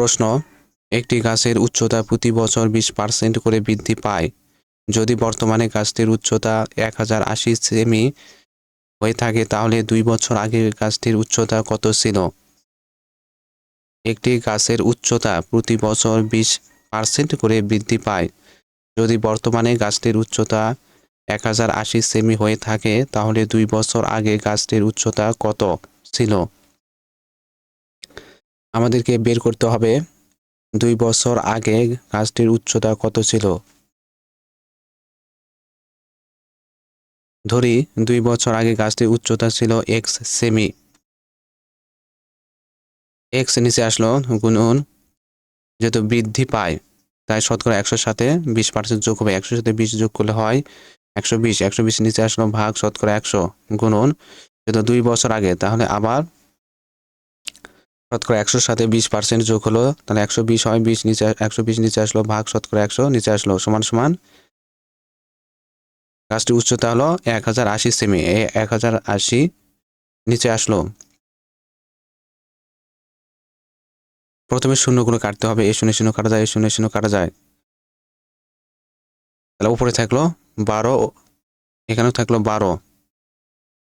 প্রশ্ন, একটি গাছের উচ্চতা প্রতি বছর বিশ পার্সেন্ট করে বৃদ্ধি পায়। যদি বর্তমানে গাছটির উচ্চতা এক হাজার আশি সেমি হয়ে থাকে, তাহলে দুই বছর আগে গাছটির উচ্চতা কত ছিল? একটি গাছের উচ্চতা প্রতি বছর বিশ পার্সেন্ট করে বৃদ্ধি পায়। যদি বর্তমানে গাছটির উচ্চতা এক হাজার আশি সেমি হয়ে থাকে, তাহলে দুই বছর আগে গাছটির উচ্চতা কত ছিল? আমাদেরকে বের করতে হবে। দুই বছর আগে গাছটির উচ্চতা কত ছিল? ধরি, দুই বছর আগে গাছটির উচ্চতা ছিল এক্স সেমি এক্স নিচে আসলো, গুণন, যেহেতু বৃদ্ধি পায়, তাই শতকরা একশোর সাথে বিশ পার্সেন্ট যোগ হবে। একশোর সাথে বিশ যোগ করলে হয় একশো বিশ। একশো বিশ নিচে আসলো ভাগ শতকরা একশো, গুণন, যেহেতু দুই বছর আগে, তাহলে আবার শতকরা একশোর সাথে বিশ পার্সেন্ট যোগ হলো, তাহলে একশো বিশ হয় বিশ, নিচে একশো বিশ, নিচে আসলো ভাগ, শতকরা একশো, নিচে আসলো সমান সমান। গাছটির উচ্চতা হলো এক হাজার আশি সেমি এক হাজার আশি, নিচে আসলো। প্রথমে শূন্যগুলো কাটতে হবে এই শূন্য শূন্য কাটা যায় এই শূন্য শূন্য কাটা যায়। তাহলে উপরে থাকল বারো, এখানেও থাকল বারো,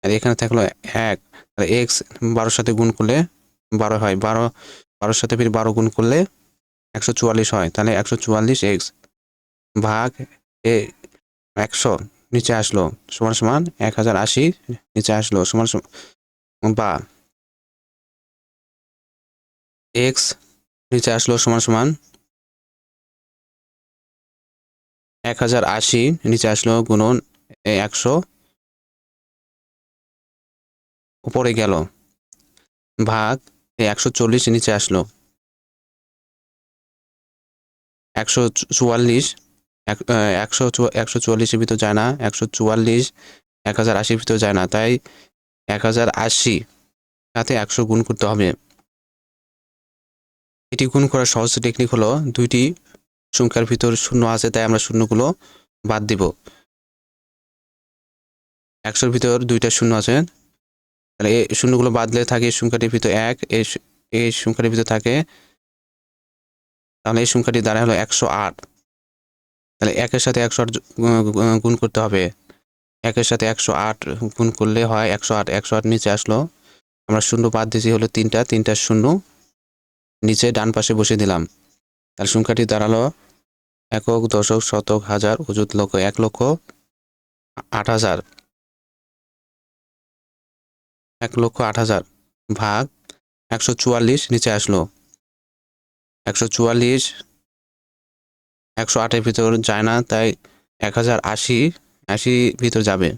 আর এখানে থাকল এক, তাহলে এক্স বারোর সাথে গুণ করলে বারো হয়, বারো, বারোর সাথে ফির বারো গুণ করলে একশো চুয়াল্লিশ হয়। তাহলে একশো চুয়াল্লিশ এক্স ভাগ এ একশো নিচে আসলো সমান সমান এক হাজার আশি, নিচে আসলো সমান সমান বা এক্স নিচে আসলো সমান সমান এক হাজার আশি, নিচে আসলো গুণন একশো। উপরে গেল ভাগ একশো চল্লিশ নিচে আসলো। একশো চুয়াল্লিশ একশো একশো চুয়াল্লিশের ভিতর যায় না, একশো চুয়াল্লিশ এক হাজার আশির ভিতর যায় না, তাই এক হাজার আশি সাথে একশো গুণ করতে হবে। এটি গুণ করার সহজ টেকনিক হলো দুইটি সংখ্যার ভিতর শূন্য আছে, তাই আমরা শূন্যগুলো বাদ দিব। একশোর ভিতর দুইটা শূন্য আছে তাহলে এই শূন্যগুলো বাদলে থাকে এই সংখ্যাটির ভিতর এক এই সংখ্যাটির ভিতর থাকে, তাহলে এই সংখ্যাটি দাঁড়ায় হলো একশো আট। তাহলে একের সাথে একশো আট গুণ করতে হবে। একের সাথে একশো আট গুণ করলে হয় একশো আট একশো আট নিচে আসলো। আমরা শূন্য বাদ দিয়েছি হলো তিনটা তিনটা শূন্য। নিচে ডান পাশে বসে দিলাম। তাহলে সংখ্যাটি দাঁড়াল একক, দশক, শতক, হাজার, অযুত লক্ষ, এক লক্ষ, আট হাজার। এক লক্ষ আট হাজার ভাগ একশো চুয়াল্লিশ নিচে আসলো। একশো চুয়াল্লিশ একশো আটের ভিতর যায় না, তাই এক হাজার আশি আশি ভিতর যাবে।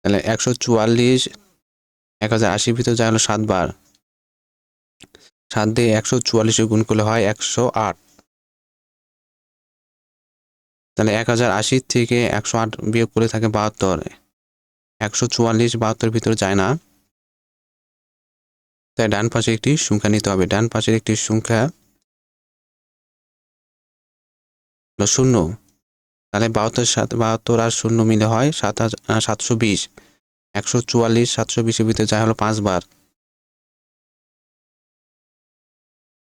তাহলে একশো চুয়াল্লিশ, এক হাজার আশির ভিতর যায় হলো সাতবার সাত দিয়ে একশো চুয়াল্লিশে গুণ করলে হয় একশো আট। তাহলে এক হাজার আশি থেকে একশো আট বিয়োগ করে থাকে বাহাত্তর। একশো চুয়াল্লিশ বাহাত্তর ভিতরে যায় না। তাই ডান পাশে একটি সংখ্যা নিতে হবে। ডান পাশের একটি সংখ্যা শূন্য। তাহলে বাহাত্তর সাত, বাহাত্তর আর শূন্য মিলে হয় সাত সাতশো বিশ। একশো চুয়াল্লিশ, সাতশো বিশের ভিতরে যায় হলো পাঁচবার।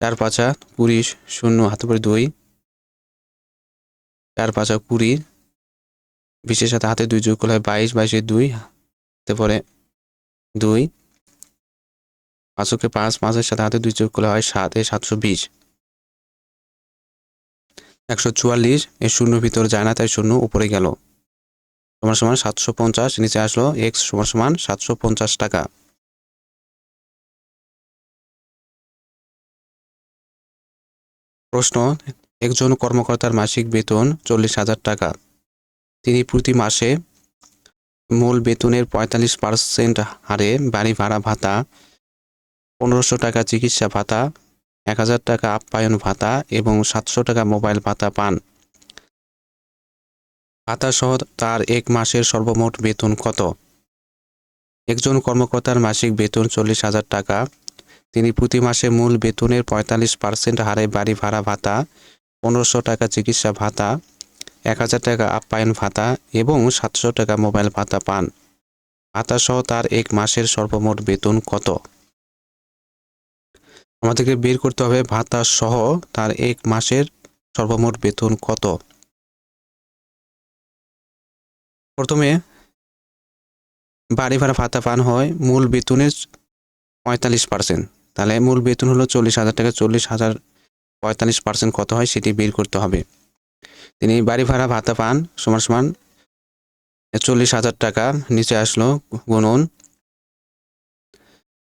চার পাঁচা কুড়ি শূন্য, হাতে পরে দুই। চার পাঁচা কুড়ি বিশের সাথে হাতে দুই যোগ করলে হয় বাইশ, বাইশে দুই। হাতে পরে দুই। পাঁচকে পাঁচ, পাঁচের সাথে হাতে দুই যোগ করলে হয় সাত এ সাতশো বিশ। একশো চুয়াল্লিশ এর শূন্য ভিতরে যায় না, তাই শূন্য উপরে গেল। সমান সমান সাতশো পঞ্চাশ, নিচে আসলো এক্স সমান সমান সাতশো পঞ্চাশ টাকা। প্রশ্ন, একজন কর্মকর্তার মাসিক বেতন চল্লিশ হাজার টাকা। তিনি প্রতি মাসে মূল বেতনের পঁয়তাল্লিশ পার্সেন্ট হারে বাড়ি ভাড়া ভাতা, পনেরোশো টাকা চিকিৎসা ভাতা, এক হাজার টাকা আপ্যায়ন ভাতা এবং সাতশো টাকা মোবাইল ভাতা পান। ভাতা সহ তার এক মাসের সর্বমোট বেতন কত? একজন কর্মকর্তার মাসিক বেতন চল্লিশ হাজার টাকা। তিনি প্রতি মাসে মূল বেতনের পঁয়তাল্লিশ পার্সেন্ট হারে বাড়ি ভাড়া ভাতা, পনেরোশো টাকা চিকিৎসা ভাতা এক হাজার টাকা আপ্যায়ন ভাতা এবং সাতশো টাকা মোবাইল ভাতা পান। ভাতা সহ তার এক মাসের সর্বমোট বেতন কত? আমাদেরকে বের করতে হবে ভাতা সহ তার এক মাসের সর্বমোট বেতন কত? প্রথমে বাড়ি ভাড়া ভাতা পান হয় মূল বেতনের পঁয়তাল্লিশ পার্সেন্ট তাহলে মূল বেতন হলো চল্লিশ হাজার টাকা, চল্লিশ হাজার পঁয়তাল্লিশ পার্সেন্ট কত হয় সেটি বের করতে হবে। তিনি বাড়ি ভাড়া ভাতা পান, সমান সমান চল্লিশ হাজার টাকা নিচে আসলো গুণন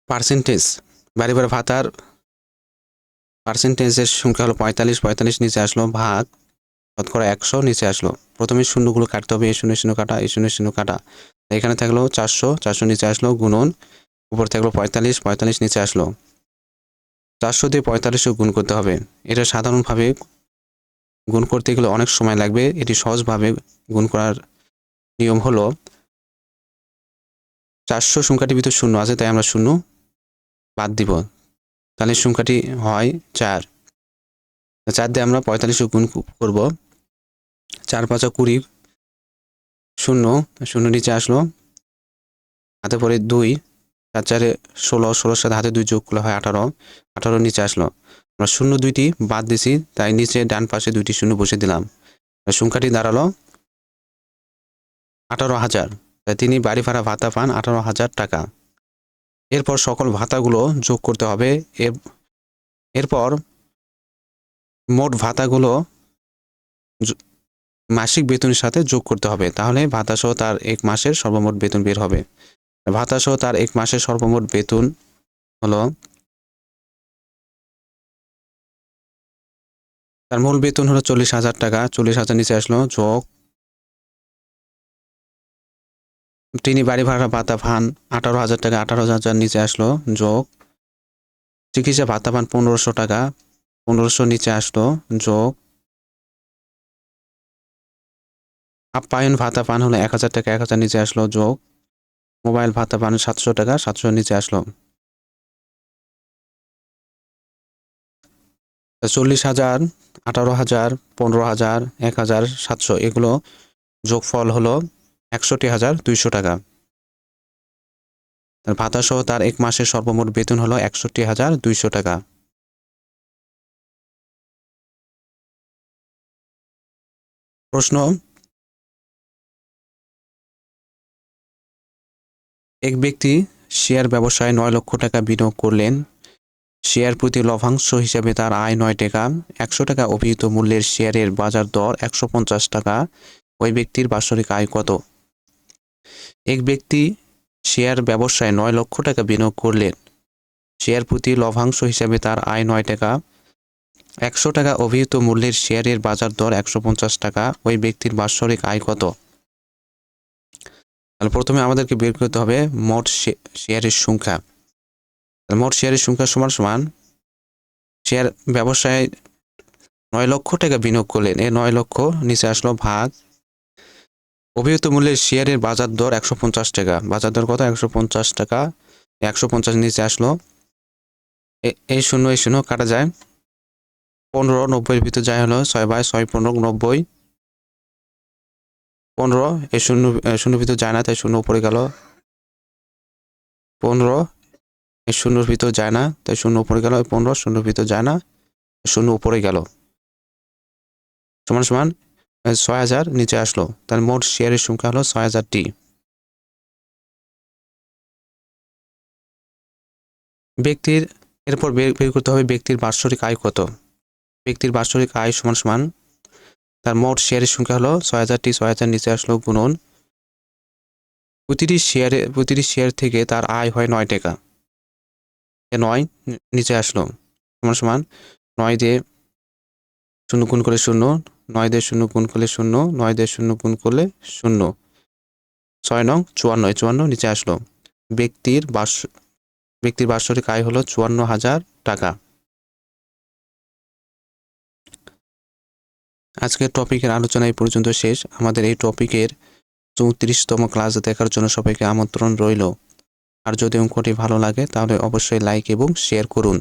পার্সেন্টেজ, বাড়ি ভাড়া ভাতার পার্সেন্টেজের সংখ্যা হলো পঁয়তাল্লিশ পঁয়তাল্লিশ নিচে আসলো ভাগ, শতকরা একশো নিচে আসলো। প্রথমে শূন্যগুলো কাটতে হবে, এই শূন্য শূন্য কাটা, এই শূন্য শূন্য কাটা। এখানে থাকল চারশো চারশো নিচে আসলো গুণন উপর থাকল পঁয়তাল্লিশ পঁয়তাল্লিশ নিচে আসলো। চারশো দিয়ে পঁয়তাল্লিশও গুণ করতে হবে। এটা সাধারণভাবে গুণ করতে গেলে অনেক সময় লাগবে। এটি সহজভাবে গুণ করার নিয়ম হলো চারশো সংখ্যাটির ভিতর শূন্য আছে, তাই আমরা শূন্য বাদ দিব। তাহলে সংখ্যাটি হয় চার। চার দিয়ে আমরা পঁয়তাল্লিশ গুণ করব। চার পাঁচা কুড়ি শূন্য শূন্য নিচে আসলো। হাতে পরে দুই, চার চারে ষোলো, ষোলোর সাথে হাতে দুই যোগ করলে হয় আঠারো। আঠারো নিচে আসলো। আমরা শূন্য দুইটি বাদ দিছি, তাই নিচে ডান পাশে দুইটি শূন্য বসে দিলাম। সংখ্যাটি দাঁড়াল আঠারো হাজার। তাই তিনি বাড়ি ভাড়া ভাতা পান আঠারো হাজার টাকা। এরপর সকল ভাতাগুলো যোগ করতে হবে। এর- এরপর মোট ভাতাগুলো মাসিক বেতনের সাথে যোগ করতে হবে। তাহলে ভাতা সহ তার এক মাসের সর্বমোট বেতন বের হবে। ভাতা সহ তার এক মাসের সর্বমোট বেতন হলো তার মূল বেতন হলো চল্লিশ হাজার টাকা। চল্লিশ হাজার নিচে আসলো যোগ তিনি বাড়ি ভাড়া ভাতা পান, আঠারো হাজার টাকা, আঠারো হাজার নিচে আসলো যোগ চিকিৎসা ভাতা পান পনেরোশো টাকা, পনেরোশো নিচে আসলো যোগ আপ্যায়ন ভাতা পান হলো এক হাজার টাকা, এক হাজার নিচে আসলো যোগ মোবাইল ভাতা পান সাতশো টাকা, সাতশো নিচে আসলো। চল্লিশ হাজার আঠারো হাজার, পনেরো হাজার, এক হাজার, সাতশো। এগুলো যোগফল হলো একষট্টি হাজার দুইশো টাকা। তার ভাতা সহ তার এক মাসের সর্বমোট বেতন হলো একষট্টি হাজার দুইশো টাকা। প্রশ্ন, এক ব্যক্তি শেয়ার ব্যবসায় নয় লক্ষ টাকা বিনিয়োগ করলেন। শেয়ার প্রতি লভ্যাংশ হিসাবে তার আয় নয় টাকা, একশো টাকা অভিহিত মূল্যের শেয়ারের বাজার দর একশো পঞ্চাশ টাকা। ওই ব্যক্তির বাৎসরিক আয় কত? এক ব্যক্তি শেয়ার ব্যবসায় নয় লক্ষ টাকা বিনিয়োগ করলেন। শেয়ার প্রতি লভ্যাংশ হিসাবে তার আয় নয় টাকা, একশো টাকা অভিহিত মূল্যের শেয়ারের বাজার দর একশো পঞ্চাশ টাকা। ওই ব্যক্তির বাৎসরিক আয় কত? তাহলে প্রথমে আমাদেরকে বের করতে হবে মোট শেয়ারের সংখ্যা। তাহলে মোট শেয়ারের সংখ্যা সমান সমান শেয়ার ব্যবসায় নয় লক্ষ টাকা বিনিয়োগ করলেন। এই নয় লক্ষ নিচে আসলো ভাগ। অভিহিত মূল্যের শেয়ারের বাজার দর একশো পঞ্চাশ টাকা। বাজার দর কত? একশো পঞ্চাশ টাকা। একশো পঞ্চাশ নিচে আসলো। এই শূন্য এই শূন্য কাটা যায়। পনেরো নব্বইয়ের ভিতর যায় হলো ছয় বাই ছয় পনেরো নব্বই। পনেরো, এই শূন্য শূন্য ভিতর যায় না, তাই শূন্য উপরে গেল। পনেরো শূন্যর ভিতর যায় না, তাই শূন্য উপরে গেল পনেরো, শূন্যর ভিতর যায় না শূন্য উপরে গেল। সমান সমান ছয় হাজার নিচে আসলো, তাহলে মোট শেয়ারের সংখ্যা হলো ছয় হাজারটি ব্যক্তির, এরপর বের করতে হবে ব্যক্তির বাৎসরিক আয় কত? ব্যক্তির বাৎসরিক আয় সমান সমান, তার মোট শেয়ারের সংখ্যা হলো ছয় হাজারটি ছয় হাজার নিচে আসলো গুণন। প্রতিটি শেয়ারে, প্রতিটি শেয়ার থেকে তার আয় হয় নয় টাকা। নয় নিচে আসলো। সমান সমান, নয় দিয়ে শূন্য গুণ করে শূন্য, নয় দিয়ে শূন্য গুণ করলে শূন্য, নয় দিয়ে শূন্য গুণ করলে শূন্য। ছয় নং, চুয়ান্ন চুয়ান্ন নিচে আসলো। ব্যক্তির বাস ব্যক্তির বাৎসরিক আয় হলো চুয়ান্ন হাজার টাকা। আজকের টপিকের আলোচনা এই পর্যন্ত শেষ। আমাদের এই টপিকের চৌত্রিশতম ক্লাস দেখার জন্য সবাইকে আমন্ত্রণ রইল। আর যদি অঙ্কটি ভালো লাগে তাহলে অবশ্যই লাইক এবং শেয়ার করুন।